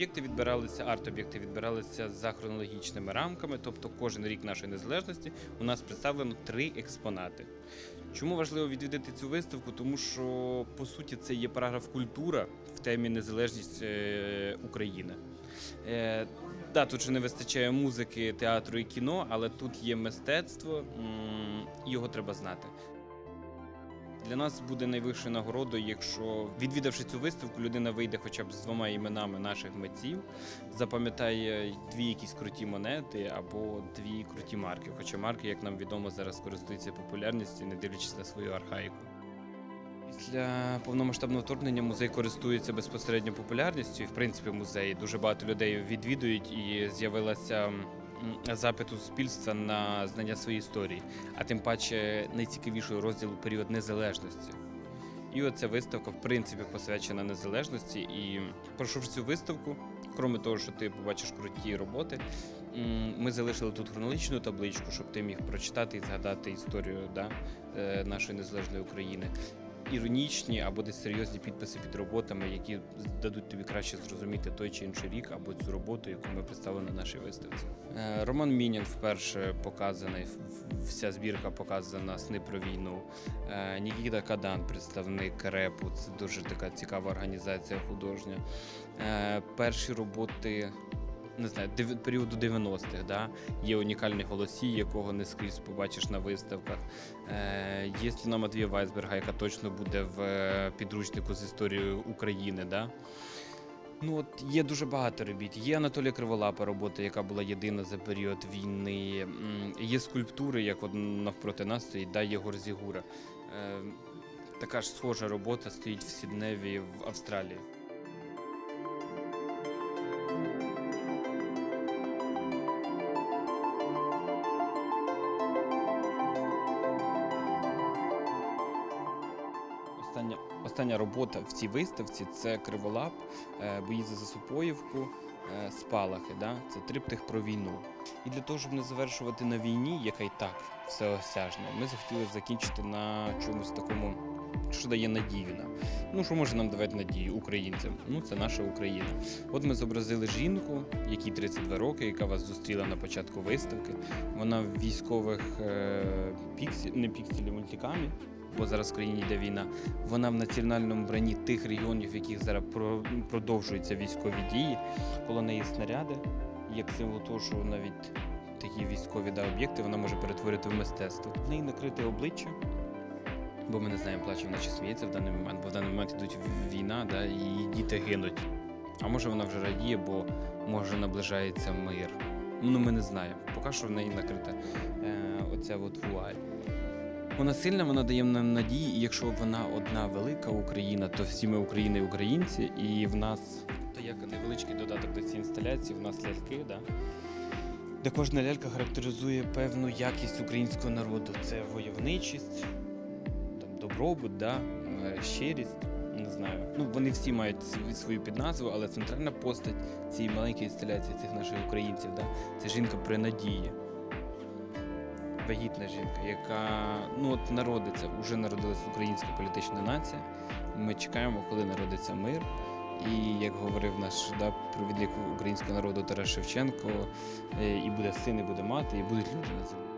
Об'єкти відбиралися, арт-об'єкти відбиралися за хронологічними рамками, тобто кожен рік нашої незалежності у нас представлено три експонати. Чому важливо відвідати цю виставку? Тому що по суті це є параграф культура в темі незалежність е, України. Е, Да, тут же не вистачає музики, театру і кіно, але тут є мистецтво, і його треба знати. Для нас буде найвищою нагородою, якщо відвідавши цю виставку, людина вийде хоча б з двома іменами наших митців, запам'ятає дві якісь круті монети або дві круті марки. Хоча марки, як нам відомо, зараз користуються популярністю, не дивлячись на свою архаїку. Після повномасштабного вторгнення музей користується безпосередньо популярністю. І в принципі музеї дуже багато людей відвідують і з'явилася м, запит суспільства на знання своєї історії, а тим паче найцікавіший розділ у період незалежності. І оця виставка, в принципі, посвячена незалежності. І пройшовши цю виставку, крім того, що ти побачиш круті роботи, ми залишили тут хронологічну табличку, щоб ти міг прочитати і згадати історію да, е, нашої незалежної України іронічні або десь серйозні підписи під роботами, які дадуть тобі краще зрозуміти той чи інший рік або цю роботу, яку ми представили на нашій виставці. Е, Роман Мінін вперше показаний, вся збірка показана сни про війну. Е, Нікіта Кадан, представник репу, це дуже така цікава організація художня. Е, Перші роботи не знаю, періоду 90-х, да? є унікальний голосій, якого не скрізь побачиш на виставках. Е, є стіна Матвія Вайсберга, яка точно буде в е, підручнику з історії України. Да? Ну, от є дуже багато робіт. Є Анатолія Криволапа робота, яка була єдина за період війни. Є скульптури, як от навпроти нас стоїть, да, Єгор Зігура. Е, така ж схожа робота стоїть в Сідневі в Австралії. Остання, остання робота в цій виставці це криволап, е, бої за Засупоївку, е, спалахи. Да? Це триптих про війну. І для того, щоб не завершувати на війні, яка й так всеосяжна, ми захотіли закінчити на чомусь такому, що дає надію нам. Ну, що може нам давати надію українцям? Ну, це наша Україна. От ми зобразили жінку, якій 32 роки, яка вас зустріла на початку виставки. Вона в військових е, піксі, не пікселі мультикамі, бо зараз в країні йде війна. Вона в національному бранні тих регіонів, в яких зараз продовжуються військові дії. Коло неї снаряди, як символ того, що навіть такі військові да, об'єкти вона може перетворити в мистецтво. В неї накрите обличчя. Бо ми не знаємо, плаче вона чи сміється в даний момент, бо в даний момент йдуть війна, да, і її діти гинуть. А може вона вже радіє, бо може наближається мир. Ну ми не знаємо. Поки що в неї накрита е, оця от вуаль. Вона сильна, вона дає нам надії, і якщо вона одна велика Україна, то всі ми України і українці, і в нас то як невеличкий додаток до цієї інсталяції, в нас ляльки, да? де кожна лялька характеризує певну якість українського народу. Це войовничість, там, добробут, да? е, щирість. Не знаю. Ну, вони всі мають свою підназву, але центральна постать цієї маленької інсталяції цих наших українців, да? це жінка при надії вагітна жінка, яка ну от народиться, вже народилася українська політична нація. Ми чекаємо, коли народиться мир. І як говорив наш да, провідник українського народу Тарас Шевченко, е, і буде син, і буде мати, і будуть люди на землі.